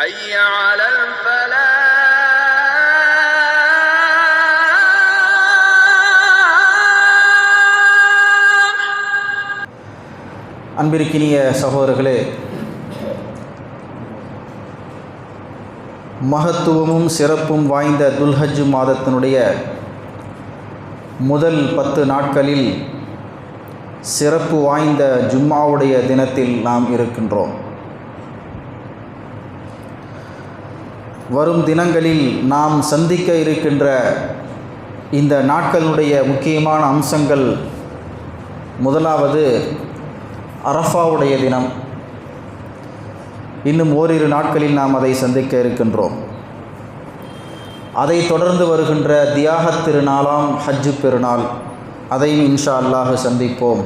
حي على الفلاح அன்பிற்கினிய சகோதரர்களே மகத்துவமும் சிறப்பும் வாய்ந்த துல்ஹஜ் மாதத்தினுடைய முதல் பத்து நாட்களில் சிறப்பு வாய்ந்த ஜும்மாவுடைய தினத்தில் நாம் இருக்கின்றோம் வரும் தினங்களில் நாம் சந்திக்க இருக்கின்ற இந்த நாட்களுடைய முக்கியமான அம்சங்கள் முதலாவது அரஃபாவுடைய தினம். இன்னும் ஓரிரு நாட்களில் நாம் அதை சந்திக்க இருக்கின்றோம். அதை தொடர்ந்து வருகின்ற தியாகத் திருநாளாம் ஹஜ்ஜு பெருநாள் அதையும் இன்ஷா அல்லாஹ் சந்திப்போம்.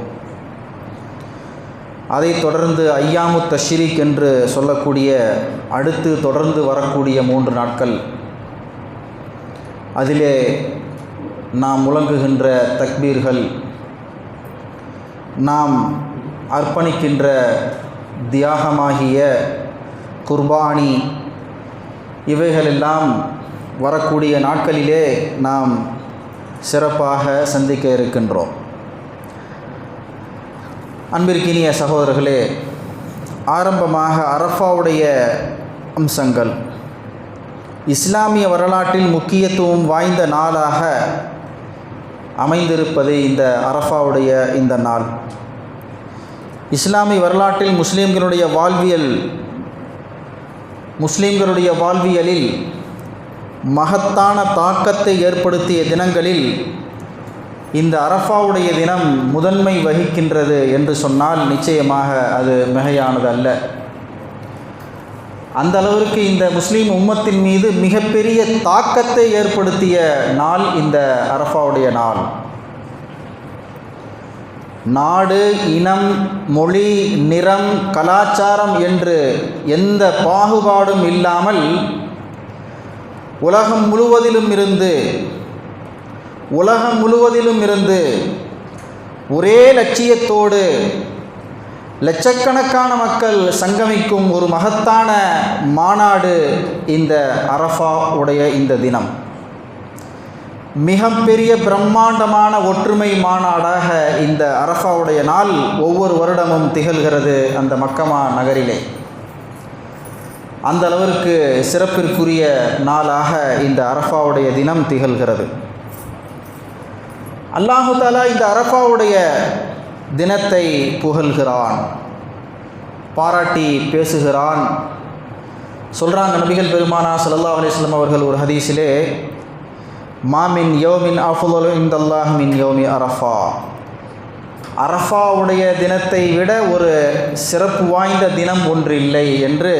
அதைத் தொடர்ந்து ஐயாமு தஷ்ரீக் என்று சொல்லக்கூடிய அடுத்து தொடர்ந்து வரக்கூடிய மூன்று நாட்கள். அதிலே நாம் முழங்குகின்ற தக்பீர்கள் நாம் அர்ப்பணிக்கின்ற தியாகமாகிய குர்பானி இவைகளெல்லாம் வரக்கூடிய நாட்களிலே நாம் சிறப்பாக சந்திக்க இருக்கின்றோம். அன்பிற்கினிய சகோதரர்களே ஆரம்பமாக அரஃபாவுடைய அம்சங்கள். இஸ்லாமிய வரலாற்றில் முக்கியத்துவம் வாய்ந்த நாளாக அமைந்திருப்பது இந்த அரஃபாவுடைய இந்த நாள். இஸ்லாமிய வரலாற்றில் முஸ்லீம்களுடைய வாழ்வியல் முஸ்லீம்களுடைய வாழ்வியலில் மகத்தான தாக்கத்தை ஏற்படுத்திய தினங்களில் இந்த அரஃபாவுடைய தினம் முதன்மை வகிக்கின்றது என்று சொன்னால் நிச்சயமாக அது மிகையானது அல்ல. அந்த அளவிற்கு இந்த முஸ்லீம் உம்மத்தின் மீது மிகப்பெரிய தாக்கத்தை ஏற்படுத்திய நாள் இந்த அரஃபாவுடைய நாள். நாடு இனம் மொழி நிறம் கலாச்சாரம் என்று எந்த பாகுபாடும் இல்லாமல் உலகம் முழுவதிலும் இருந்து உலகம் முழுவதிலும் இருந்து ஒரே லட்சியத்தோடு லட்சக்கணக்கான மக்கள் சங்கமிக்கும் ஒரு மகத்தான மாநாடு இந்த அரஃபா உடைய இந்த தினம். மிகப்பெரிய பிரம்மாண்டமான ஒற்றுமை மாநாடாக இந்த அரஃபாவுடைய நாள் ஒவ்வொரு வருடமும் திகழ்கிறது அந்த மக்கமா நகரிலே. அந்த அளவிற்கு சிறப்பிற்குரிய நாளாக இந்த அரஃபாவுடைய தினம் திகழ்கிறது. அல்லாஹு தாலா இந்த அரஃபாவுடைய தினத்தை புகழ்கிறான் பாராட்டி பேசுகிறான். சொல்கிறாங்க நபிகள் பெருமானா சல்லா அலைஹி அவர்கள் ஒரு ஹதீஸிலே மாமின் யோமின் அஃபுலு இந்தல்லாஹ் மின் யோமி அரஃபா. அரஃபாவுடைய தினத்தை விட ஒரு சிறப்பு வாய்ந்த தினம் ஒன்று இல்லை என்று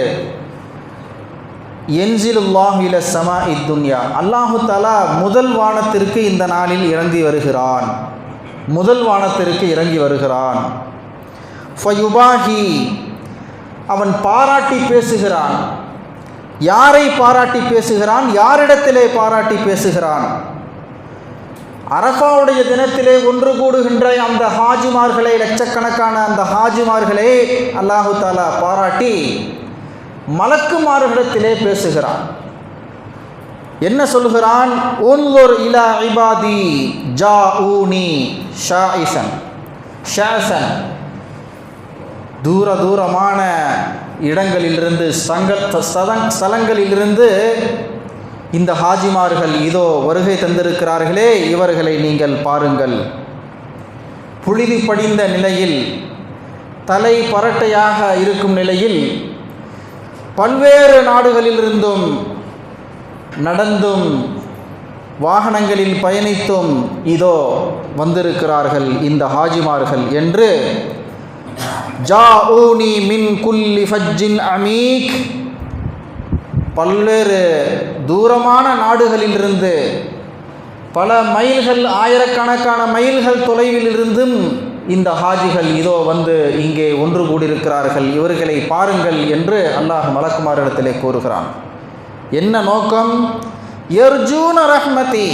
என்சிலுல்லாஹ் இல சமா இத்துன்யா அல்லாஹு தாலா முதல் வானத்திற்கு இந்த நாளில் இறங்கி வருகிறான். முதல் வானத்திற்கு இறங்கி வருகிறான். ஃபயுபாஹி அவன் பாராட்டி பேசுகிறான். யாரை பாராட்டி பேசுகிறான்? யாரிடத்திலே பாராட்டி பேசுகிறான்? அரபாவுடைய தினத்திலே ஒன்று கூடுகின்ற அந்த ஹாஜிமார்களை லட்சக்கணக்கான அந்த ஹாஜிமார்களை அல்லாஹு தாலா பாராட்டி மலக்குமார்களிடத்திலே பேசுகிறான். என்ன சொல்கிறான் உன்லொர் இலா இபாதி ஜா ஊனி ஷாஇசன் ஷாசன் தூர தூரமான இடங்களிலிருந்து சங்க சதங் ஸ்தலங்களிலிருந்து இந்த ஹாஜிமார்கள் இதோ வருகை தந்திருக்கிறார்களே இவர்களை நீங்கள் பாருங்கள். புழுதி படிந்த நிலையில் தலை பரட்டையாக இருக்கும் நிலையில் பல்வேறு நாடுகளிலிருந்தும் நடந்தும் வாகனங்களில் பயணித்தும் இதோ வந்திருக்கிறார்கள் இந்த ஹாஜிமார்கள் என்று ஜா ஊனி மின் குல்லி ஃபஜ்ஜின் அமீக். பல்வேறு தூரமான நாடுகளிலிருந்து பல மைல்கள் ஆயிரக்கணக்கான மைல்கள் தொலைவிலிருந்தும் இந்த ஹாஜிகள் இதோ வந்து இங்கே ஒன்று கூடியிருக்கிறார்கள். இவர்களை பாருங்கள் என்று அல்லாஹ் மலக்குமாரிடத்திலே கூறுகிறான். என்ன நோக்கம்? எர்ஜூன ரஹ்மதி.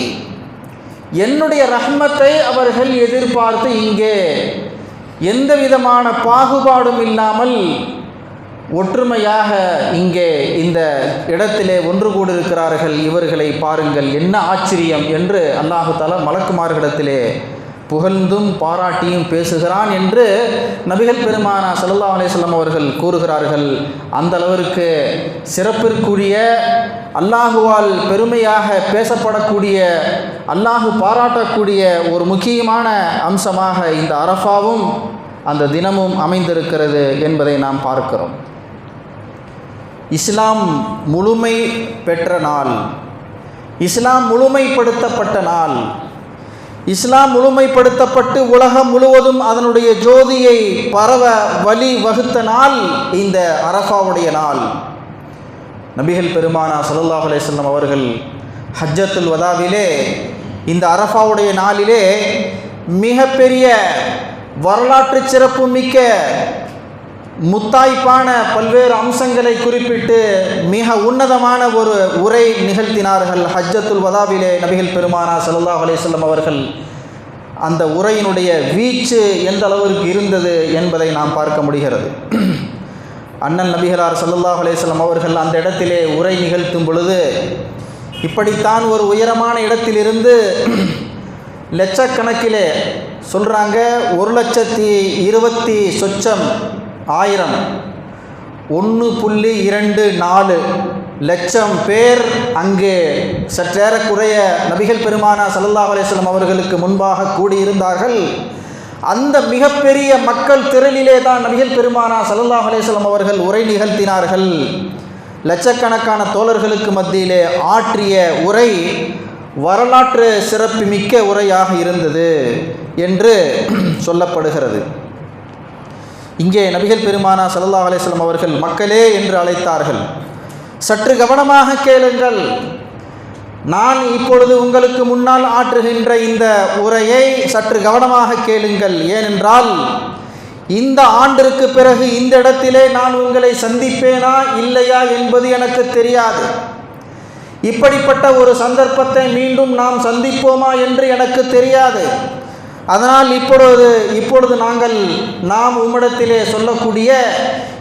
என்னுடைய ரஹ்மத்தை அவர்கள் எதிர்பார்த்து இங்கே எந்த விதமான பாகுபாடும் இல்லாமல் ஒற்றுமையாக இங்கே இந்த இடத்திலே ஒன்று கூடியிருக்கிறார்கள். இவர்களை பாருங்கள் என்ன ஆச்சரியம் என்று அல்லாஹு தாலா மலக்குமார்களிடத்திலே புகழ்ந்தும் பாராட்டியும் பேசுகிறான் என்று நபிகள் பெருமானா சல்லா அலிஸ்லாம் அவர்கள் கூறுகிறார்கள். அந்த அளவிற்கு சிறப்பிற்குரிய அல்லாஹுவால் பெருமையாக பேசப்படக்கூடிய அல்லாஹு பாராட்டக்கூடிய ஒரு முக்கியமான அம்சமாக இந்த அரஃபாவும் அந்த தினமும் அமைந்திருக்கிறது என்பதை நாம் பார்க்கிறோம். இஸ்லாம் முழுமை பெற்ற நாள். இஸ்லாம் முழுமைப்படுத்தப்பட்ட நாள். இஸ்லாம் முழுமைப்படுத்தப்பட்டு உலகம் முழுவதும் அதனுடைய ஜோதியை பரவ வழி வகுத்த நாள் இந்த அரஃபாவுடைய நாள். நபிகள் பெருமானா சல்லாஹ் அலிஸ்லாம் அவர்கள் ஹஜ்ஜத்துல் வதாவிலே இந்த அரஃபாவுடைய நாளிலே மிகப்பெரிய வரலாற்று சிறப்பு மிக்க முத்தாய்ப்பான பல்வேறு அம்சங்களை குறிப்பிட்டு மிக உன்னதமான ஒரு உரை நிகழ்த்தினார்கள் ஹஜ்ஜத்துல் வதாவிலே நபிகள் பெருமானா சல்லா அலிஸ்லம் அவர்கள். அந்த உரையினுடைய வீச்சு எந்த அளவிற்கு இருந்தது என்பதை நாம் பார்க்க முடிகிறது. அண்ணன் நபிகளார் சல்லல்லாஹ் அலிஸ்லம் அவர்கள் அந்த இடத்திலே உரை நிகழ்த்தும் பொழுது இப்படித்தான் ஒரு உயரமான இடத்திலிருந்து லட்சக்கணக்கிலே சொல்கிறாங்க ஒரு லட்சத்தி இருபத்தி சொச்சம் ஆயிரம். ஒன்று புள்ளி இரண்டு நாலு லட்சம் பேர் அங்கே சற்றேறக்குறைய நபிகள் பெருமானா சல்லல்லா அலிஸ்லாம் அவர்களுக்கு முன்பாக கூடியிருந்தார்கள். அந்த மிகப்பெரிய மக்கள் திரளிலே தான் நபிகள் பெருமானா சல்லல்லாஹ் அலிஸ்லாம் அவர்கள் உரை நிகழ்த்தினார்கள். லட்சக்கணக்கான தோழர்களுக்கு மத்தியிலே ஆற்றிய உரை வரலாற்று சிறப்பு மிக்க உரையாக இருந்தது என்று சொல்லப்படுகிறது. இங்கே நபிகள் பெருமானா சல்லா அலிஸ்லாம் அவர்கள் மக்களே என்று அழைத்தார்கள். சற்று கவனமாக கேளுங்கள். நான் இப்பொழுது உங்களுக்கு முன்னால் ஆற்றுகின்ற இந்த உரையை சற்று கவனமாக கேளுங்கள். ஏனென்றால் இந்த ஆண்டிற்கு பிறகு இந்த இடத்திலே நான் உங்களை சந்திப்பேனா இல்லையா என்பது எனக்கு தெரியாது. இப்படிப்பட்ட ஒரு சந்தர்ப்பத்தை மீண்டும் நாம் சந்திப்போமா என்று எனக்கு தெரியாது. அதனால் இப்பொழுது இப்பொழுது நாங்கள் நாம் உம்மிடத்திலே சொல்லக்கூடிய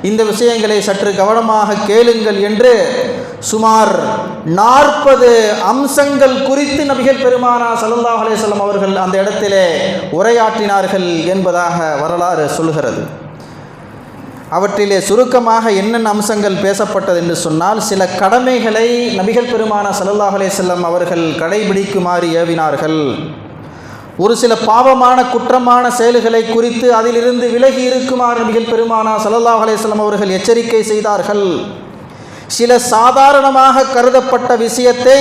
இந்த விஷயங்களை சற்று கவனமாக கேளுங்கள் என்று சுமார் நாற்பது அம்சங்கள் குறித்து நபிகள் பெருமானா சல்லல்லாஹ் அலேஸ்லம் அவர்கள் அந்த இடத்திலே உரையாற்றினார்கள் என்பதாக வரலாறு சொல்கிறது. அவற்றிலே சுருக்கமாக என்னென்ன அம்சங்கள் பேசப்பட்டது என்று சொன்னால் சில கடமைகளை நபிகள் பெருமான சல்லல்லாஹ் அலேசல்லம் அவர்கள் கடைபிடிக்குமாறு ஏவினார்கள். ஒரு சில பாவமான குற்றமான செயல்களை குறித்து அதிலிருந்து விலகி இருக்குமாறு நபிகள் பெருமானா சல்லல்லாஹ் அலேஸ்லம் அவர்கள் எச்சரிக்கை செய்தார்கள். சில சாதாரணமாக கருதப்பட்ட விஷயத்தை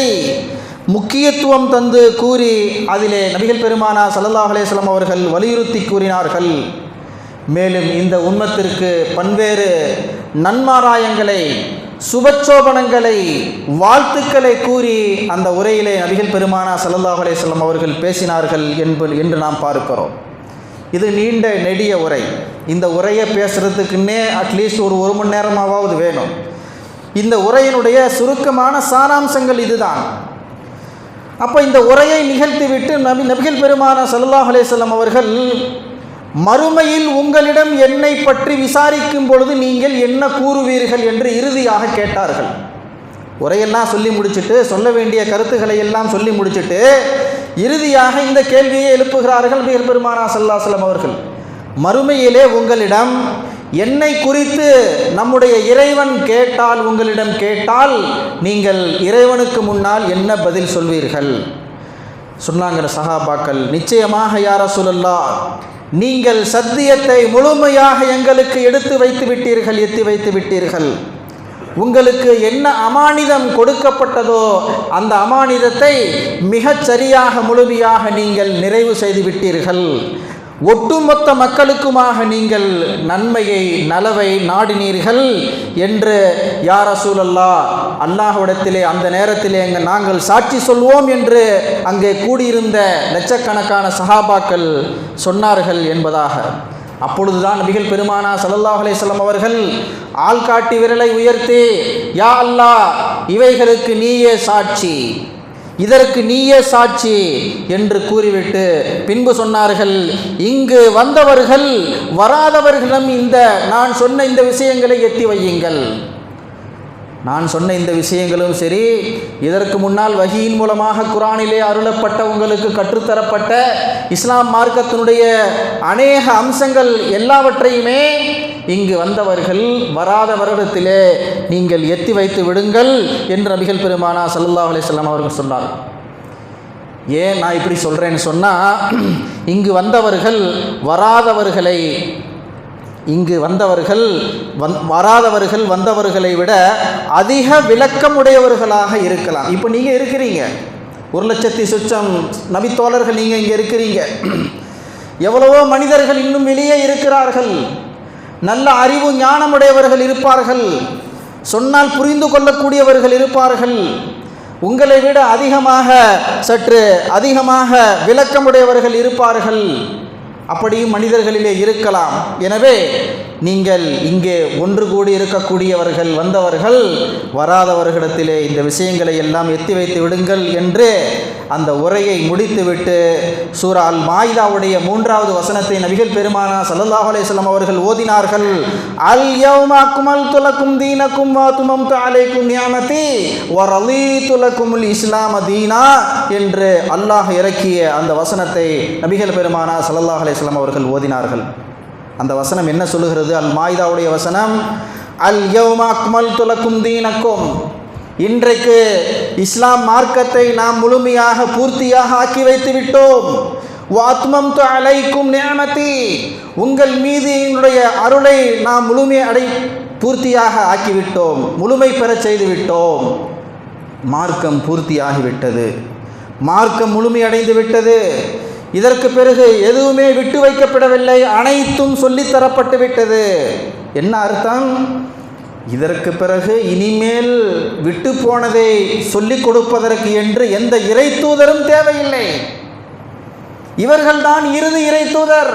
முக்கியத்துவம் தந்து கூறி அதிலே நபிகள் பெருமானா சல்லல்லாஹ் அலேஸ்லம் அவர்கள் வலியுறுத்தி கூறினார்கள். மேலும் இந்த உண்மத்திற்கு பல்வேறு நன்மாராயங்களை சுபச்சோபனங்களை வாழ்த்துக்களை கூறி அந்த உரையிலே நபிகள் பெருமானா சல்லல்லாஹ் அலேஸ்லம் அவர்கள் பேசினார்கள் என்பது என்று நாம் பார்க்கிறோம். இது நீண்ட நெடிய உரை. இந்த உரையை பேசுகிறதுக்குன்னே அட்லீஸ்ட் ஒரு ஒரு மணி நேரமாவது வேணும். இந்த உரையினுடைய சுருக்கமான சாராம்சங்கள் இதுதான். அப்போ இந்த உரையை நிகழ்த்திவிட்டு நபி நபிகள் பெருமான சல்லாஹ் அலேஸ்லம் அவர்கள் மறுமையில் உங்களிடம் என்னை பற்றி விசாரிக்கும் பொழுது நீங்கள் என்ன கூறுவீர்கள் என்று இறுதியாக கேட்டார்கள். உரையெல்லாம் சொல்லி முடிச்சுட்டு சொல்ல வேண்டிய கருத்துக்களை எல்லாம் சொல்லி முடிச்சுட்டு இறுதியாக இந்த கேள்வியை எழுப்புகிறார்கள் மிக பெருமானா சல்லாஸ்லம் அவர்கள். மறுமையிலே உங்களிடம் என்னை குறித்து நம்முடைய இறைவன் கேட்டால் உங்களிடம் கேட்டால் நீங்கள் இறைவனுக்கு முன்னால் என்ன பதில் சொல்வீர்கள்? சொன்னாங்கிற சஹாபாக்கள் நிச்சயமாக யார சொல்லல்லா நீங்கள் சத்தியத்தை முழுமையாக எங்களுக்கு எடுத்து வைத்து விட்டீர்கள் எத்தி வைத்து விட்டீர்கள். உங்களுக்கு என்ன அமானிதம் கொடுக்கப்பட்டதோ அந்த அமானிதத்தை மிகச் சரியாக முழுமையாக நீங்கள் நிறைவு செய்து விட்டீர்கள். ஒட்டுமொத்த மக்களுக்குமாக நீங்கள் நன்மையை நலவை நாடினீர்கள் என்று யார சூழல்லா அல்லாஹுடத்திலே அந்த நேரத்திலே அங்கே நாங்கள் சாட்சி சொல்வோம் என்று அங்கே கூடியிருந்த லட்சக்கணக்கான சஹாபாக்கள் சொன்னார்கள் என்பதாக. அப்பொழுதுதான் நபிகள் பெருமானா சல்லல்லாஹ் அலிஸ்லாம் அவர்கள் ஆள்காட்டி விரலை உயர்த்தி யா அல்லாஹ் இவைகளுக்கு நீயே சாட்சி. இதற்கு நீயே சாட்சி என்று கூறிவிட்டு பின்பு சொன்னார்கள் இங்கு வந்தவர்கள் வராதவர்களிடம் இந்த நான் சொன்ன இந்த விஷயங்களை எத்தி வையுங்கள். நான் சொன்ன இந்த விஷயங்களும் சரி இதற்கு முன்னால் வகியின் மூலமாக குரானிலே அருளப்பட்ட உங்களுக்கு கற்றுத்தரப்பட்ட இஸ்லாம் மார்க்கத்தினுடைய அநேக அம்சங்கள் எல்லாவற்றையுமே இங்கு வந்தவர்கள் வராத வருடத்திலே நீங்கள் எத்தி வைத்து விடுங்கள் என்று நபிகள் பெருமானா சல்லா அலைஹி அவர்கள் சொன்னார். ஏன் நான் இப்படி சொல்கிறேன்னு சொன்னால் இங்கு வந்தவர்கள் வராதவர்களை இங்கு வந்தவர்கள் வந் வராதவர்கள் வந்தவர்களை விட அதிக விளக்கம் உடையவர்களாக இருக்கலாம். இப்போ நீங்கள் இருக்கிறீங்க. ஒரு லட்சத்தி சுச்சம் நபித்தோழர்கள் நீங்கள் இங்கே இருக்கிறீங்க. எவ்வளவோ மனிதர்கள் இன்னும் வெளியே இருக்கிறார்கள். நல்ல அறிவு ஞானமுடையவர்கள் இருப்பார்கள். சொன்னால் புரிந்து கொள்ளக்கூடியவர்கள் இருப்பார்கள். உங்களை விட அதிகமாக சற்று அதிகமாக விளக்கமுடையவர்கள் இருப்பார்கள். அப்படியும் மனிதர்களிலே இருக்கலாம். எனவே நீங்கள் இங்கே ஒன்று கூடி இருக்கக்கூடியவர்கள் வந்தவர்கள் வராதவர்களிடத்திலே இந்த விஷயங்களை எல்லாம் எத்தி வைத்து விடுங்கள் என்று அந்த உரையை முடித்துவிட்டு சூரா அல் மாயிதாவுடைய மூன்றாவது வசனத்தை நபிகள் பெருமானா சல்லல்லாஹ் அலேஸ்லாம் அவர்கள் ஓதினார்கள். அல் யௌம குமல் துலக்கும் தீனக்கும் வ துமம்து அலைக்கும் நியமதி வ ரலீது இஸ்லாம தீனா என்று அல்லாஹ் இறக்கிய அந்த வசனத்தை நபிகள் பெருமானா சல்லல்லாஹ் அலேஸ்லாம் அவர்கள் ஓதினார்கள். அந்த வசனம் என்ன சொல்லுகிறது? அல் மாய்தாவுடைய வசனம் அல் யௌம அக்மல்து துலக்கும் தீனக்கும். இன்றைக்கு இஸ்லாம் மார்க்கத்தை நாம் முழுமையாக பூர்த்தியாக ஆக்கி வைத்து விட்டோம். வாத்மம் அலைக்கும் நியமதி. உங்கள் மீது என்னுடைய அருளை நாம் முழுமை அடை பூர்த்தியாக ஆக்கிவிட்டோம் முழுமை பெறச் செய்து விட்டோம். மார்க்கம் பூர்த்தியாகிவிட்டது மார்க்கம் முழுமையடைந்து விட்டது. இதற்கு பிறகு எதுவுமே விட்டு வைக்கப்படவில்லை அனைத்தும் சொல்லித்தரப்பட்டு விட்டது. என்ன அர்த்தம்? இதற்கு பிறகு இனிமேல் விட்டு போனதை சொல்லிக் கொடுப்பதற்கு என்று எந்த இறை தூதரும் தேவையில்லை. இவர்கள்தான் இறுதி இறை தூதர்.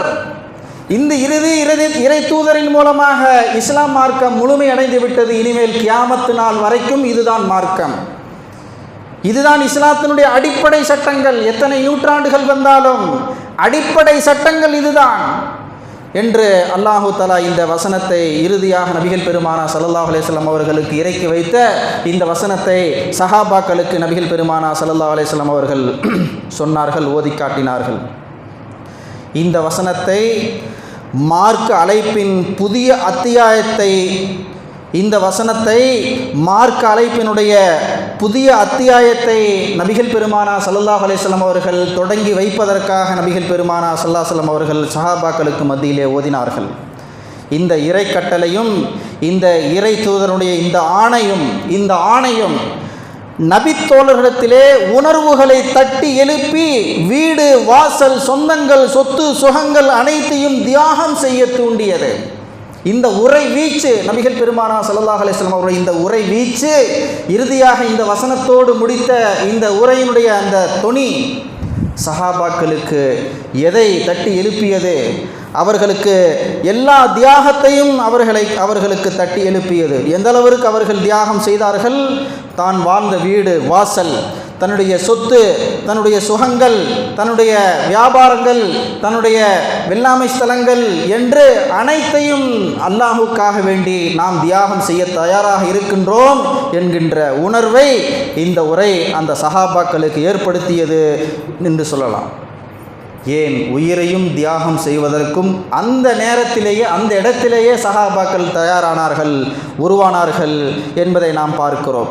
இந்த இறுதி இறுதி இறை தூதரின் மூலமாக இஸ்லாம் மார்க்கம் முழுமை அடைந்து விட்டது. இனிமேல் கியாமத்து நாள் வரைக்கும் இதுதான் மார்க்கம். இதுதான் இஸ்லாத்தினுடைய அடிப்படை சட்டங்கள். எத்தனை நூற்றாண்டுகள் வந்தாலும் அடிப்படை சட்டங்கள் இதுதான் என்று அல்லாஹு தலா இந்த வசனத்தை இறுதியாக நபிகள் பெருமானா சல்லல்லாஹ் அலேஸ்லாம் அவர்களுக்கு இறக்கி வைத்த இந்த வசனத்தை சஹாபாக்களுக்கு நபிகள் பெருமானா சல்லல்லா அலேஸ்லாம் அவர்கள் சொன்னார்கள் ஓதி காட்டினார்கள். இந்த வசனத்தை மார்க் அழைப்பின் புதிய அத்தியாயத்தை இந்த வசனத்தை மார்க் அழைப்பினுடைய புதிய அத்தியாயத்தை நபிகள் பெருமானா சல்லல்லாஹ் அலிஸ்லாம் அவர்கள் தொடங்கி வைப்பதற்காக நபிகள் பெருமானா சல்லாஹலம் அவர்கள் சஹாபாக்களுக்கு மத்தியிலே ஓதினார்கள். இந்த இறை கட்டளையும் இந்த இறை தூதருடைய இந்த ஆணையும் இந்த ஆணையும் நபித்தோழர்களிடத்திலே உணர்வுகளை தட்டி எழுப்பி வீடு வாசல் சொந்தங்கள் சொத்து சுகங்கள் அனைத்தையும் தியாகம் செய்ய தூண்டியது. இந்த உரை வீச்சு நபிகள் பெருமானா சல்லல்லாஹ் அலிஸ்லாம் அவருடைய இந்த உரை வீச்சு இறுதியாக இந்த வசனத்தோடு முடித்த இந்த உரையினுடைய அந்த தொனி சஹாபாக்களுக்கு எதை தட்டி எழுப்பியது? அவர்களுக்கு எல்லா தியாகத்தையும் அவர்களை அவர்களுக்கு தட்டி எழுப்பியது. எந்த அளவிற்கு அவர்கள் தியாகம் செய்தார்கள்? தான் வாழ்ந்த வீடு வாசல். தன்னுடைய சொத்து தன்னுடைய சுகங்கள் தன்னுடைய வியாபாரங்கள் தன்னுடைய வெள்ளாமை ஸ்தலங்கள் என்று அனைத்தையும் அல்லாஹுக்காக வேண்டி நாம் தியாகம் செய்ய தயாராக இருக்கின்றோம் என்கின்ற உணர்வை இந்த உரை அந்த சகாபாக்களுக்கு ஏற்படுத்தியது என்று சொல்லலாம். ஏன் உயிரையும் தியாகம் செய்வதற்கும் அந்த நேரத்திலேயே அந்த இடத்திலேயே சகாபாக்கள் தயாரானார்கள் உருவானார்கள் என்பதை நாம் பார்க்கிறோம்.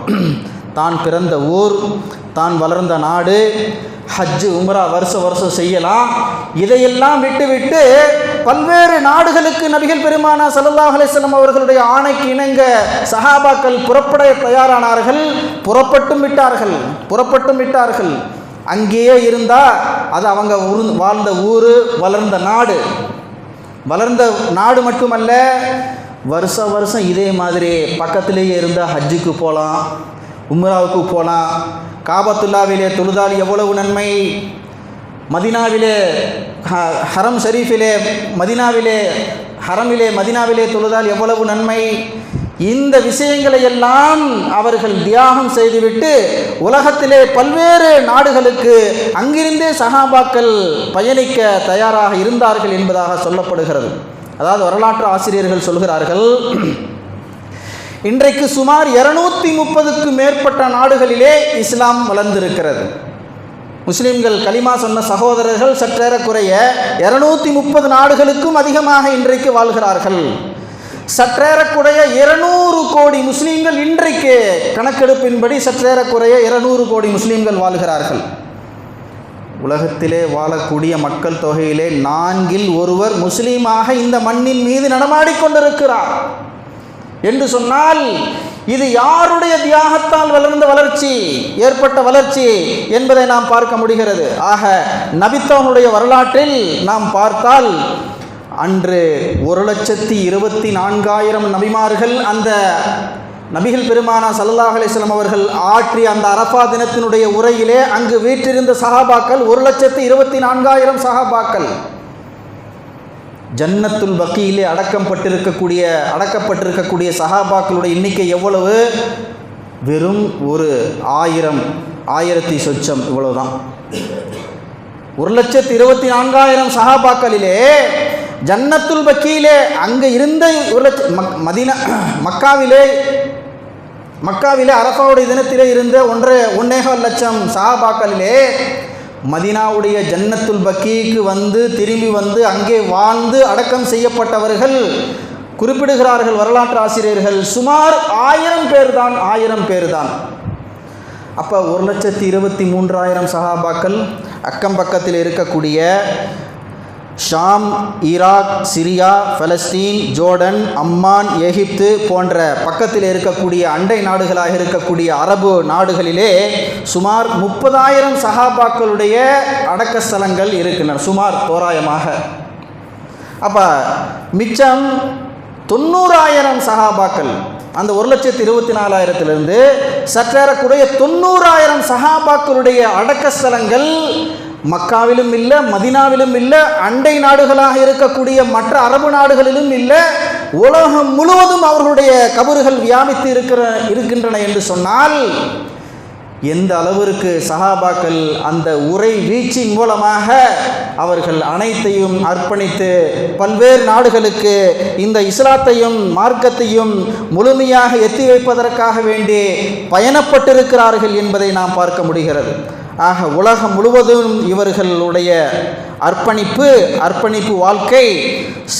தான் பிறந்த ஊர் தான் வளர்ந்த நாடு ஹஜ்ஜு உம்ரா வருஷ வருஷம் செய்யலாம். இதையெல்லாம் விட்டுவிட்டு பல்வேறு நாடுகளுக்கு நபிகள் பெருமானா சல்லாஹ் அலிஸ்லாம் அவர்களுடைய ஆணைக்கு இணங்க சஹாபாக்கள் புறப்பட தயாரானார்கள். புறப்பட்டும் விட்டார்கள். புறப்பட்டும் விட்டார்கள். அங்கேயே இருந்தால் அது அவங்க வாழ்ந்த ஊர் வளர்ந்த நாடு. வளர்ந்த நாடு மட்டுமல்ல வருஷம் வருஷம் இதே மாதிரி பக்கத்திலேயே இருந்தால் ஹஜ்ஜுக்கு போகலாம் உம்ராவுக்கு போகலாம் காபத்துல்லாவிலே தொழுதால் எவ்வளவு நன்மை? மதினாவிலே ஹ- ஹரம் ஷரீஃபிலே மதினாவிலே ஹரமிலே மதினாவிலே தொழுதால் எவ்வளவு நன்மை? இந்த விஷயங்களை எல்லாம் அவர்கள் தியாகம் செய்துவிட்டு உலகத்திலே பல்வேறு நாடுகளுக்கு அங்கிருந்தே சகாபாக்கள் பயணிக்க தயாராக இருந்தார்கள் என்பதாக சொல்லப்படுகிறது. அதாவது வரலாற்று ஆசிரியர்கள் சொல்கிறார்கள் இன்றைக்கு சுமார் இருநூத்தி முப்பதுக்கு மேற்பட்ட நாடுகளிலே இஸ்லாம் வளர்ந்திருக்கிறது. முஸ்லிம்கள் கலிமா சொன்ன சகோதரர்கள் சற்றேறக்குறைய இருநூத்தி முப்பது நாடுகளுக்கும் அதிகமாக இன்றைக்கு வாழ்கிறார்கள். சற்றேறக்குறைய இருநூறு கோடி முஸ்லீம்கள் இன்றைக்கு கணக்கெடுப்பின்படி சற்றேறக்குறைய இருநூறு கோடி முஸ்லீம்கள் வாழ்கிறார்கள். உலகத்திலே வாழக்கூடிய மக்கள் தொகையிலே நான்கில் ஒருவர் முஸ்லீமாக இந்த மண்ணின் மீது நடமாடிக்கொண்டிருக்கிறார் என்று சொன்னால் இது யாருடைய தியாகத்தால் வளர்ந்த வளர்ச்சி ஏற்பட்ட வளர்ச்சி என்பதை நாம் பார்க்க முடிகிறது. ஆக நபித்தவனுடைய வரலாற்றில் நாம் பார்த்தால் அன்று ஒரு லட்சத்தி இருபத்தி நான்காயிரம் நபிமார்கள் அந்த நபிகள் பெருமானா சல்லாஹ் அலிஸ்லாம் அவர்கள் ஆற்றிய அந்த அரபா தினத்தினுடைய உரையிலே அங்கு வீற்றிருந்த சஹாபாக்கள் ஒரு லட்சத்து இருபத்தி நான்காயிரம் சஹாபாக்கள். ஜன்னத்துல் பக்கியிலே அடக்கப்பட்டிருக்கக்கூடிய அடக்கப்பட்டிருக்கக்கூடிய சஹாபாக்களுடைய எண்ணிக்கை எவ்வளவு? வெறும் ஒரு ஆயிரம் ஆயிரத்தி சொச்சம் இவ்வளவுதான். ஒரு லட்சத்து இருபத்தி நான்காயிரம் சஹாபாக்களிலே ஜன்னத்துல் பக்கியிலே அங்கே இருந்த ஒரு லட்ச மக் மதினா மக்காவிலே மக்காவிலே அரஃபாவுடைய தினத்திலே இருந்த ஒன்றரை ஒன்னேகால் லட்சம் சஹாபாக்களிலே மதினாவுடைய ஜன்னத்துல் பக்கீக்கு வந்து திரும்பி வந்து அங்கே வாழ்ந்து அடக்கம் செய்யப்பட்டவர்கள் குறிப்பிடுகிறார்கள் வரலாற்று ஆசிரியர்கள் சுமார் ஆயிரம் பேர் தான் ஆயிரம் பேர் தான் அப்போ ஒரு லட்சத்தி இருபத்தி மூன்றாயிரம் சஹாபாக்கள் அக்கம் பக்கத்தில் இருக்கக்கூடிய Sham Iraq Syria Palestine Jordan Amman எகிப்து போன்ற பக்கத்தில் இருக்கக்கூடிய அண்டை நாடுகளாக இருக்கக்கூடிய அரபு நாடுகளிலே சுமார் முப்பதாயிரம் சகாபாக்களுடைய அடக்க ஸ்தலங்கள் இருக்கின்றன சுமார் தோராயமாக. அப்போ மிச்சம் தொண்ணூறாயிரம் சகாபாக்கள் அந்த ஒரு லட்சத்தி இருபத்தி நாலாயிரத்திலிருந்து சற்றேறக்குறைய தொண்ணூறாயிரம் சகாபாக்களுடைய அடக்க ஸ்தலங்கள் மக்காவிலும் இல்லை மதினாவிலும் இல்லை அண்டை நாடுகளாக இருக்கக்கூடிய மற்ற அரபு நாடுகளிலும் இல்லை உலகம் முழுவதும் அவர்களுடைய கபறுகள் வியாபித்து இருக்கிற இருக்கின்றன என்று சொன்னால் எந்த அளவிற்கு சஹாபாக்கள் அந்த உரை வீச்சின் மூலமாக அவர்கள் அனைத்தையும் அர்ப்பணித்து பல்வேறு நாடுகளுக்கு இந்த இஸ்லாத்தையும் மார்க்கத்தையும் முழுமையாக எத்தி வைப்பதற்காக வேண்டி பயணப்பட்டிருக்கிறார்கள் என்பதை நாம் பார்க்க முடிகிறது. ஆக உலகம் முழுவதும் இவர்களுடைய அர்ப்பணிப்பு அர்ப்பணிப்பு வாழ்க்கை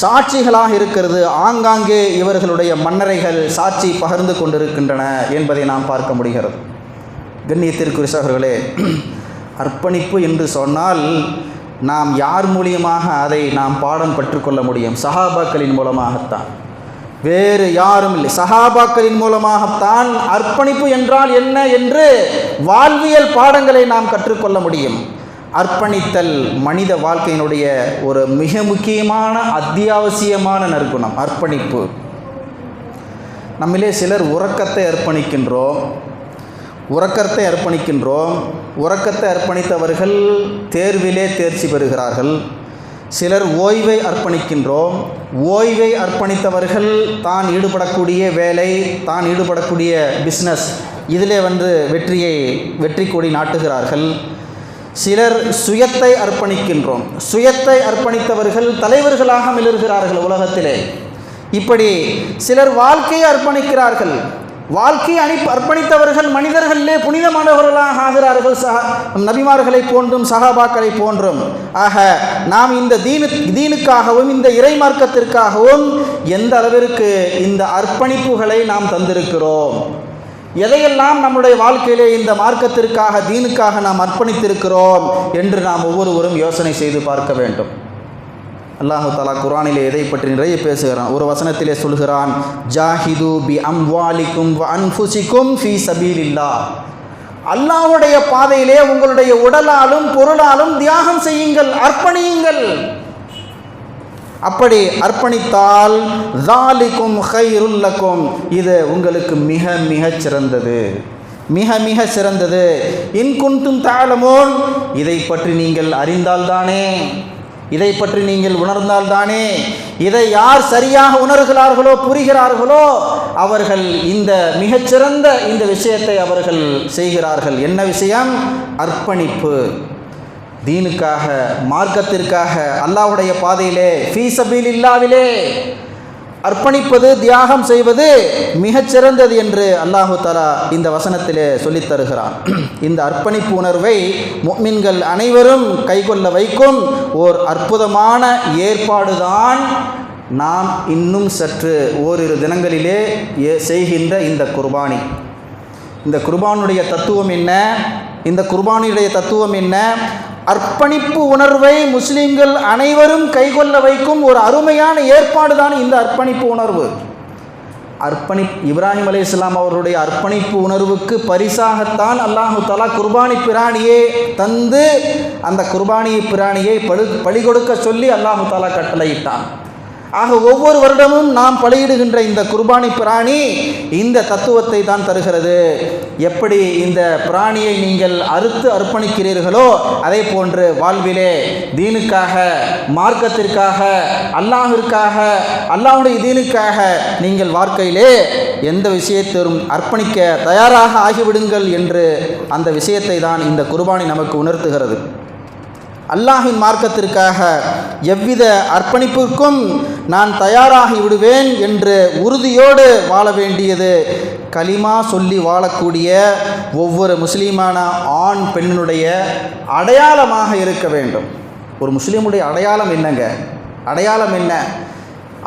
சாட்சிகளாக இருக்கிறது. ஆங்காங்கே இவர்களுடைய மன்னரைகள் சாட்சி பகிர்ந்து கொண்டிருக்கின்றன என்பதை நாம் பார்க்க முடிகிறது. கண்ணியத்திற்கு சகர்களே அர்ப்பணிப்பு என்று சொன்னால் நாம் யார் மூலியமாக அதை நாம் பாடம் கற்றுக்கொள்ள முடியும்? சஹாபாக்களின் மூலமாகத்தான். வேறு யாரும் இல்லை. சஹாபாக்களின் மூலமாகத்தான் அர்ப்பணிப்பு என்றால் என்ன என்று வாழ்வியல் பாடங்களை நாம் கற்றுக்கொள்ள முடியும். அர்ப்பணித்தல் மனித வாழ்க்கையினுடைய ஒரு மிக முக்கியமான அத்தியாவசியமான நற்குணம் அர்ப்பணிப்பு. நம்மிலே சிலர் உறக்கத்தை அர்ப்பணிக்கின்றோம். உறக்கத்தை அர்ப்பணிக்கின்றோம். உறக்கத்தை அர்ப்பணித்தவர்கள் தேர்விலே தேர்ச்சி பெறுகிறார்கள். சிலர் ஓய்வை அர்ப்பணிக்கின்றோம். ஓய்வை அர்ப்பணித்தவர்கள் தான் ஈடுபடக்கூடிய வேலை தான் ஈடுபடக்கூடிய பிஸ்னஸ் இதிலே வந்து வெற்றியை வெற்றி கொடி நாட்டுகிறார்கள். சிலர் சுயத்தை அர்ப்பணிக்கின்றோம். சுயத்தை அர்ப்பணித்தவர்கள் தலைவர்களாக மிளர்கிறார்கள் உலகத்திலே. இப்படி சிலர் வாழ்க்கையை அர்ப்பணிக்கிறார்கள். வாழ்க்கையை அணி அர்ப்பணித்தவர்கள் மனிதர்களிலே புனிதமானவர்களாக ஆகிறார்கள் சஹா நபிமார்களை போன்றும் சகாபாக்களை போன்றும். ஆக நாம் இந்த தீனு தீனுக்காகவும் இந்த இறை மார்க்கத்திற்காகவும் எந்த அளவிற்கு இந்த அர்ப்பணிப்புகளை நாம் தந்திருக்கிறோம்? எதையெல்லாம் நம்முடைய வாழ்க்கையிலே இந்த மார்க்கத்திற்காக தீனுக்காக நாம் அர்ப்பணித்திருக்கிறோம் என்று நாம் ஒவ்வொருவரும் யோசனை செய்து பார்க்க வேண்டும். அல்லாஹு தாலா குரானிலே எதை பற்றி நிறைய பேசுகிறான். ஒரு வசனத்திலே சொல்கிறான் ஜாஹிது பி அம்வாலிக்கும் வ ஃபி சபீலில்லா அல்லாஹ்வுடைய பாதையிலே உங்களுடைய உடலாலும் பொருளாலும் தியாகம் செய்யுங்கள் அர்ப்பணியுங்கள். அப்படி அர்ப்பணித்தால் ஜாலிக்கும் ஹைருல்லக்கும் இது உங்களுக்கு மிக மிக சிறந்தது. மிக மிக சிறந்தது. இன்குன்தும் தாளமோன் இதை பற்றி நீங்கள் அறிந்தால்தானே. இதை பற்றி நீங்கள் உணர்ந்தால்தானே. இதை யார் சரியாக உணர்கிறார்களோ புரிகிறார்களோ அவர்கள் இந்த மிகச்சிறந்த இந்த விஷயத்தை அவர்கள் செய்கிறார்கள். என்ன விஷயம்? அர்ப்பணிப்பு. தீனுக்காக மார்க்கத்திற்காக அல்லாவுடைய பாதையிலே ஃபீசபில் இல்லாவிலே அர்ப்பணிப்பது தியாகம் செய்வது மிகச்சிறந்தது என்று அல்லாஹு தலா இந்த வசனத்திலே சொல்லித் தருகிறான். இந்த அர்ப்பணிப்பு உணர்வை மின்கள் அனைவரும் கைகொள்ள வைக்கும் ஓர் அற்புதமான ஏற்பாடுதான் நாம் இன்னும் சற்று ஓரிரு தினங்களிலே ஏ- செய்கின்ற இந்த குர்பானி. இந்த குர்பானுடைய தத்துவம் என்ன? இந்த குர்பானியுடைய தத்துவம் என்ன? அர்ப்பணிப்பு உணர்வை முஸ்லீம்கள் அனைவரும் கைகொள்ள வைக்கும் ஒரு அருமையான ஏற்பாடு தான் இந்த அர்ப்பணிப்பு உணர்வு. அர்ப்பணி இப்ராஹிம் இஸ்லாம் அவருடைய அர்ப்பணிப்பு உணர்வுக்கு பரிசாகத்தான் அல்லாஹு தலா குர்பானி பிராணியை தந்து அந்த குர்பானி பிராணியை பழு பழி கொடுக்க சொல்லி அல்லாஹு தாலா கட்டளையிட்டான். ஆக ஒவ்வொரு வருடமும் நாம் பலியிடுகின்ற இந்த குர்பானி பிராணி இந்த தத்துவத்தை தான் தருகிறது. எப்படி இந்த பிராணியை நீங்கள் அறுத்து அர்ப்பணிக்கிறீர்களோ அதே போன்று வாழ்விலே தீனுக்காக மார்க்கத்திற்காக அல்லாஹிற்காக அல்லாஹுடைய தீனுக்காக நீங்கள் வாழ்க்கையிலே எந்த விஷயத்திலும் அர்ப்பணிக்க தயாராக ஆகிவிடுங்கள் என்று அந்த விஷயத்தை தான் இந்த குர்பானி நமக்கு உணர்த்துகிறது. அல்லாஹின் மார்க்கத்திற்காக எவ்வித அர்ப்பணிப்பிற்கும் நான் தயாராகி விடுவேன் என்று உறுதியோடு வாழ வேண்டியது கலிமா சொல்லி வாழக்கூடிய ஒவ்வொரு முஸ்லீமான ஆண் பெண்ணினுடைய அடையாளமாக இருக்க வேண்டும். ஒரு முஸ்லீமுடைய அடையாளம் என்னங்க? அடையாளம் என்ன?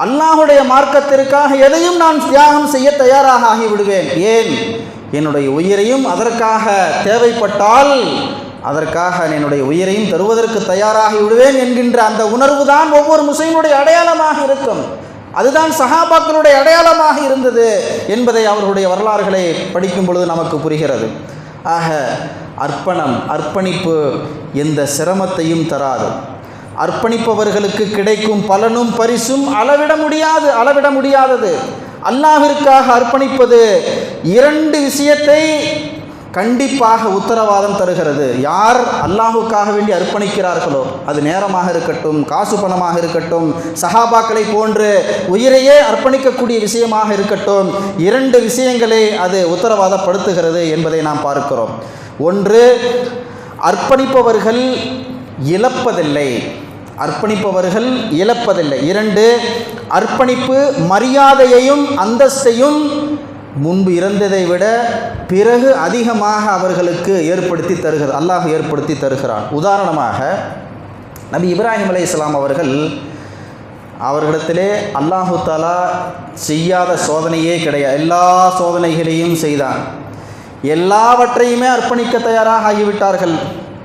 அல்லாஹுடைய மார்க்கத்திற்காக எதையும் நான் தியாகம் செய்ய தயாராக ஆகிவிடுவேன். ஏன்? என்னுடைய உயிரையும் அதற்காக தேவைப்பட்டால் அதற்காக என்னுடைய உயிரையும் தருவதற்கு தயாராகி விடுவேன் என்கின்ற அந்த உணர்வு தான் ஒவ்வொரு முஸ்லீமுடைய அடையாளமாக இருக்கும். அதுதான் சஹாபாக்களுடைய அடையாளமாக இருந்தது என்பதை அவர்களுடைய வரலாறுகளை படிக்கும் பொழுது நமக்கு புரிகிறது. ஆக அர்ப்பணம் அர்ப்பணிப்பு எந்த சிரமத்தையும் தராது. அர்ப்பணிப்பவர்களுக்கு கிடைக்கும் பலனும் பரிசும் அளவிட முடியாது அளவிட முடியாதது. அல்லாஹிற்காக அர்ப்பணிப்பது இரண்டு விஷயத்தை கண்டிப்பாக உத்தரவாதம் தருகிறது. யார் அல்லாஹுக்காக வேண்டி அர்ப்பணிக்கிறார்களோ அது நேரமாக இருக்கட்டும் காசு பணமாக இருக்கட்டும் சஹாபாக்களை போன்று உயிரையே அர்ப்பணிக்கக்கூடிய விஷயமாக இருக்கட்டும் இரண்டு விஷயங்களை அது உத்தரவாதப்படுத்துகிறது என்பதை நாம் பார்க்கிறோம். ஒன்று அர்ப்பணிப்பவர்கள் இழப்பதில்லை. அர்ப்பணிப்பவர்கள் இழப்பதில்லை. இரண்டு அர்ப்பணிப்பு மரியாதையையும் அந்தஸ்தையும் முன்பு இறந்ததை விட பிறகு அதிகமாக அவர்களுக்கு ஏற்படுத்தி தருகிறது அல்லாஹ் ஏற்படுத்தி தருகிறான். உதாரணமாக நபி இப்ராஹிம் அலைஹிஸ்ஸலாம் அவர்கள் அவர்களிடத்திலே அல்லாஹு தாலா செய்யாத சோதனையே கிடையாது. எல்லா சோதனைகளையும் செய்தான். எல்லாவற்றையுமே அர்ப்பணிக்க தயாராக ஆகிவிட்டார்கள்.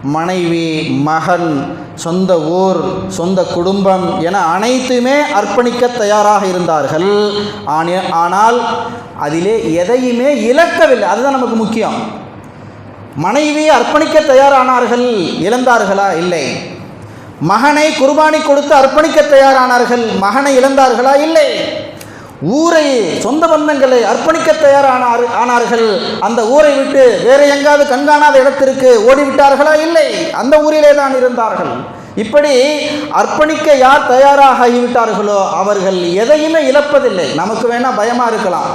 மனைவி மகன் சொந்த ஊர் சொந்த குடும்பம் என அனைத்துமே அர்ப்பணிக்க தயாராக இருந்தார்கள். ஆனால் அதிலே எதையுமே இழக்கவில்லை. அதுதான் நமக்கு முக்கியம். மனைவியை அர்ப்பணிக்க தயாரானார்கள் இழந்தார்களா? இல்லை. மகனை குர்பானி கொடுத்து அர்ப்பணிக்க தயாரானார்கள் மகனை இழந்தார்களா? இல்லை. ஊரை சொந்த பந்தங்களை அர்ப்பணிக்க தயாரானார் ஆனார்கள். அந்த ஊரை விட்டு வேற எங்காவது கண்காணாத இடத்திற்கு ஓடிவிட்டார்களா? இல்லை. அந்த ஊரிலே தான் இருந்தார்கள். இப்படி அர்ப்பணிக்க யார் தயாராக ஆகிவிட்டார்களோ அவர்கள் எதையுமே இழப்பதில்லை. நமக்கு வேணால் பயமாக இருக்கலாம்.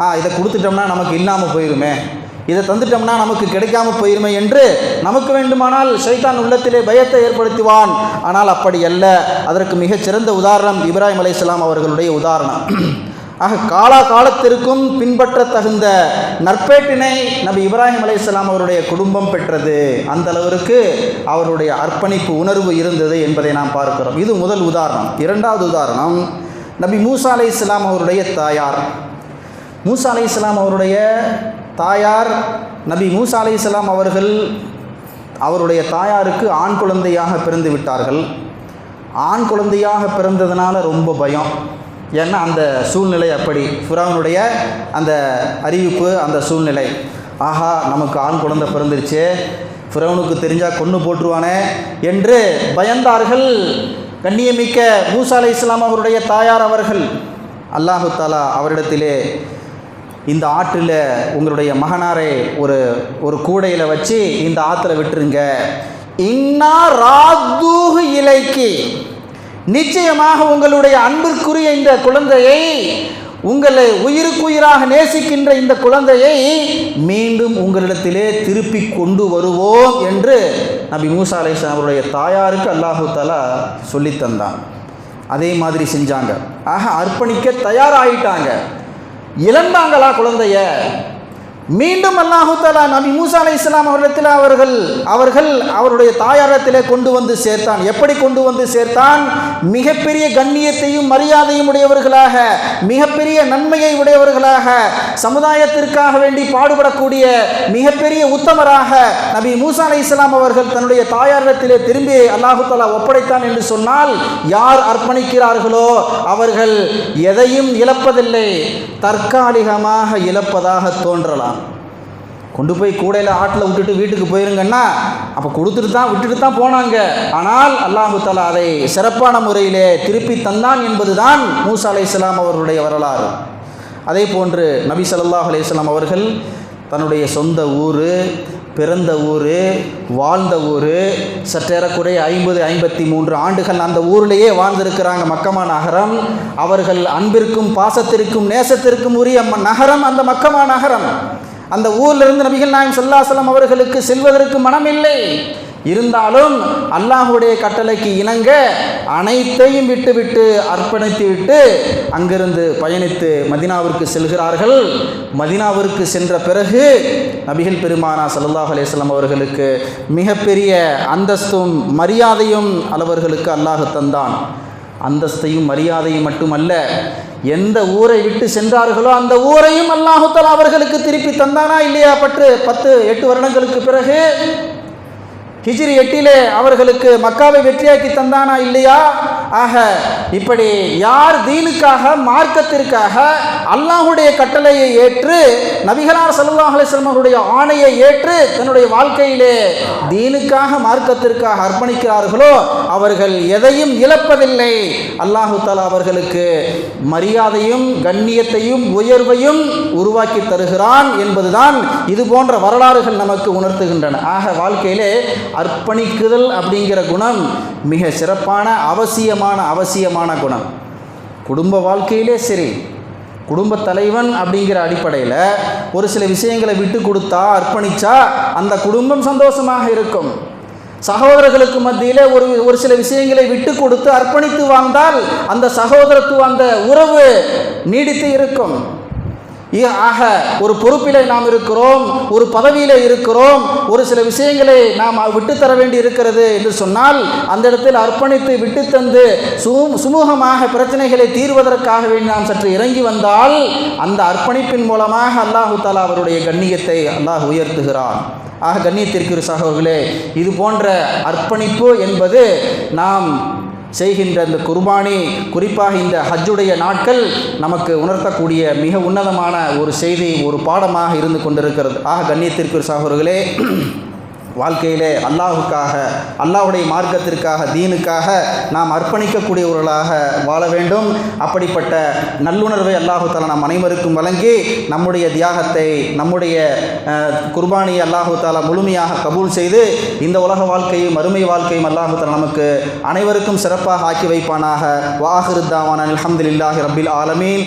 ஆ இதை கொடுத்துட்டோம்னா நமக்கு இல்லாமல் போயிருமே. இதை தந்துட்டோம்னா நமக்கு கிடைக்காம போயிருமே என்று நமக்கு வேண்டுமானால் சைதான் உள்ளத்திலே பயத்தை ஏற்படுத்துவான். ஆனால் அப்படி அல்ல. அதற்கு மிகச் சிறந்த உதாரணம் இப்ராஹிம் அலைஹிஸ்ஸலாம் அவர்களுடைய உதாரணம். ஆக காலா காலத்திற்கும் பின்பற்ற தகுந்த நற்பேட்டினை நபி இப்ராஹிம் அலைஹிஸ்ஸலாம் அவருடைய குடும்பம் பெற்றது. அந்த அளவிற்கு அவருடைய அர்ப்பணிப்பு உணர்வு இருந்தது என்பதை நாம் பார்க்கிறோம். இது முதல் உதாரணம். இரண்டாவது உதாரணம் நபி மூசா அலைஹிஸ்ஸலாம் அவருடைய தாயார். மூசா அலைஹிஸ்ஸலாம் அவருடைய தாயார் நபி மூசா இஸ்லாம் அவர்கள் அவருடைய தாயாருக்கு ஆண் குழந்தையாக பிறந்து விட்டார்கள். ஆண் குழந்தையாக பிறந்ததுனால ரொம்ப பயம். ஏன்னா அந்த சூழ்நிலை அப்படி. ஃபிரௌனுடைய அந்த அறிவிப்பு அந்த சூழ்நிலை. ஆஹா நமக்கு ஆண் குழந்தை பிறந்துருச்சு. ஃபிரௌனுக்கு தெரிஞ்சால் கொன்று போட்டுருவானே என்று பயந்தார்கள் கண்ணியமிக்க மூசா அலை இஸ்லாம் அவருடைய தாயார் அவர்கள். அல்லாஹு தாலா அவரிடத்திலே இந்த ஆற்றில் உங்களுடைய மகனாரை ஒரு ஒரு கூடையில் வச்சு இந்த ஆற்றுல விட்டுருங்க. இன்னா ராத்தூஹு இலைக்கு. நிச்சயமாக உங்களுடைய அன்பிற்குரிய இந்த குழந்தையை உங்களை உயிருக்குயிராக நேசிக்கின்ற இந்த குழந்தையை மீண்டும் உங்களிடத்திலே திருப்பி கொண்டு வருவோம் என்று நபி மூசா அலைஹிஸ்ஸலாம் அவருடைய தாயாருக்கு அல்லாஹு தாலா சொல்லித்தந்தான் அதே மாதிரி செஞ்சாங்க. ஆக அர்ப்பணிக்க தயாராகிட்டாங்க இழந்தாங்களா குழந்தைய? மீண்டும் அல்லாஹு தாலா நபி மூசா அலி இஸ்லாம் அவரிடத்தில் அவர்கள் அவர்கள் அவருடைய தாயாரத்திலே கொண்டு வந்து சேர்த்தான். எப்படி கொண்டு வந்து சேர்த்தான்? மிகப்பெரிய கண்ணியத்தையும் மரியாதையும் உடையவர்களாக மிகப்பெரிய நன்மையை உடையவர்களாக சமுதாயத்திற்காக வேண்டி பாடுபடக்கூடிய மிகப்பெரிய உத்தமராக நபி மூசா அலி இஸ்லாம் அவர்கள் தன்னுடைய தாயாரத்திலே திரும்பி அல்லாஹு தாலா ஒப்படைத்தான் என்று சொன்னால் யார் அர்ப்பணிக்கிறார்களோ அவர்கள் எதையும் இழப்பதில்லை தற்காலிகமாக இழப்பதாக தோன்றலாம். கொண்டு போய் கூடையில் ஆட்டில் விட்டுட்டு வீட்டுக்கு போயிருங்கன்னா அப்போ கொடுத்துட்டு தான் விட்டுட்டு தான் போனாங்க. ஆனால் அல்லாஹு தலா அதை சிறப்பான முறையிலே திருப்பி தந்தான் என்பதுதான் மூசா அலைஹிஸ்ஸலாம் அவர்களுடைய வரலாறு. அதே போன்று நபி சல்லாஹ் அலைஹி அவர்கள் தன்னுடைய சொந்த ஊர் பிறந்த ஊர் வாழ்ந்த ஊர் சற்றேறக்குறைய ஐம்பது ஐம்பத்தி மூன்று ஆண்டுகள் அந்த ஊரிலேயே வாழ்ந்திருக்கிறாங்க மக்கமா நகரம். அவர்கள் அன்பிற்கும் பாசத்திற்கும் நேசத்திற்கும் உரிய நகரம் அந்த மக்கமா நகரம். அந்த ஊரிலிருந்து நபிகள் நாயம் சொல்லாசலம் அவர்களுக்கு செல்வதற்கு மனமில்லை. இருந்தாலும் அல்லாஹுடைய கட்டளைக்கு இணங்க அனைத்தையும் விட்டுவிட்டு அர்ப்பணித்து விட்டு அங்கிருந்து பயணித்து மதினாவிற்கு செல்கிறார்கள். மதினாவிற்கு சென்ற பிறகு நபிகள் பெருமானா சல்லாஹ் அலேஸ்லாம் அவர்களுக்கு மிகப்பெரிய அந்தஸ்தும் மரியாதையும் அளவர்களுக்கு அல்லாஹ் தந்தான். அந்தஸ்தையும் மரியாதையும் மட்டுமல்ல எந்த ஊரை விட்டு சென்றார்களோ அந்த ஊரையும் அல்லாஹு அவர்களுக்கு திருப்பி தந்தானா இல்லையா? பற்று பத்து எட்டு வருடங்களுக்கு பிறகு ஹிஜிரி எட்டிலே அவர்களுக்கு மக்காவை வெற்றியாக்கி தந்தானா இல்லையா? ஆக இப்படி யார் தீனுக்காக மார்க்கத்திற்காக அல்லாஹுடைய கட்டளையை ஏற்று நபிகளார் சல்லாஹ் அலிஸ்லமருடைய ஆணையை ஏற்று தன்னுடைய வாழ்க்கையிலே தீனுக்காக மார்க்கத்திற்காக அர்ப்பணிக்கிறார்களோ அவர்கள் எதையும் இழப்பதில்லை. அல்லாஹு தாலா அவர்களுக்கு மரியாதையும் கண்ணியத்தையும் உயர்வையும் உருவாக்கி தருகிறான் என்பதுதான் இது போன்ற வரலாறுகள் நமக்கு உணர்த்துகின்றன. ஆக வாழ்க்கையிலே அர்ப்பணிக்குதல் அப்படிங்கிற குணம் மிக சிறப்பான அவசியம் அவசியமான அவசியமான குணம். குடும்ப வாழ்க்கையிலே சரி குடும்ப தலைவன் அப்படிங்கிற அடிப்படையில் ஒரு சில விஷயங்களை விட்டு கொடுத்தா அர்ப்பணிச்சா அந்த குடும்பம் சந்தோஷமாக இருக்கும். சகோதரர்களுக்கு மத்தியில் ஒரு ஒரு சில விஷயங்களை விட்டு கொடுத்து அர்ப்பணித்து வாழ்ந்தால் அந்த சகோதரத்துவ அந்த உறவு நீடித்து இருக்கும். ஆக ஒரு பொறுப்பில் நாம் இருக்கிறோம் ஒரு பதவியில் இருக்கிறோம் ஒரு சில விஷயங்களை நாம் விட்டுத்தர வேண்டி இருக்கிறது என்று சொன்னால் அந்த இடத்தில் அர்ப்பணித்து விட்டு தந்து சுமூகமாக பிரச்சனைகளை தீர்வதற்காக வேண்டி நாம் சற்று இறங்கி வந்தால் அந்த அர்ப்பணிப்பின் மூலமாக அல்லாஹு தாலா அவருடைய கண்ணியத்தை அல்லாஹ் உயர்த்துகிறான். ஆக கண்ணியத்திற்கு சகோதர்களே இது போன்ற அர்ப்பணிப்பு என்பது நாம் செய்கின்ற இந்த குர்பானி குறிப்பாக இந்த ஹஜ்ஜுடைய நாட்கள் நமக்கு உணர்த்தக்கூடிய மிக உன்னதமான ஒரு செய்தி ஒரு பாடமாக இருந்து கொண்டிருக்கிறது. ஆக கண்ணியத்திற்கு சகோதரர்களே வாழ்க்கையிலே அல்லாஹுக்காக அல்லாஹுடைய மார்க்கத்திற்காக தீனுக்காக நாம் அர்ப்பணிக்கக்கூடியவர்களாக வாழ வேண்டும். அப்படிப்பட்ட நல்லுணர்வை அல்லாஹு தாலா நம் அனைவருக்கும் வழங்கி நம்முடைய தியாகத்தை நம்முடைய குர்பானியை அல்லாஹு தாலா முழுமையாக கபூல் செய்து இந்த உலக வாழ்க்கையும் மறுமை வாழ்க்கையும் அல்லாஹு தாலா நமக்கு அனைவருக்கும் சிறப்பாக ஆக்கி வைப்பானாக. வாஹிருத்தாவான அலமதுல்லாஹி ரபில் ஆலமீன்.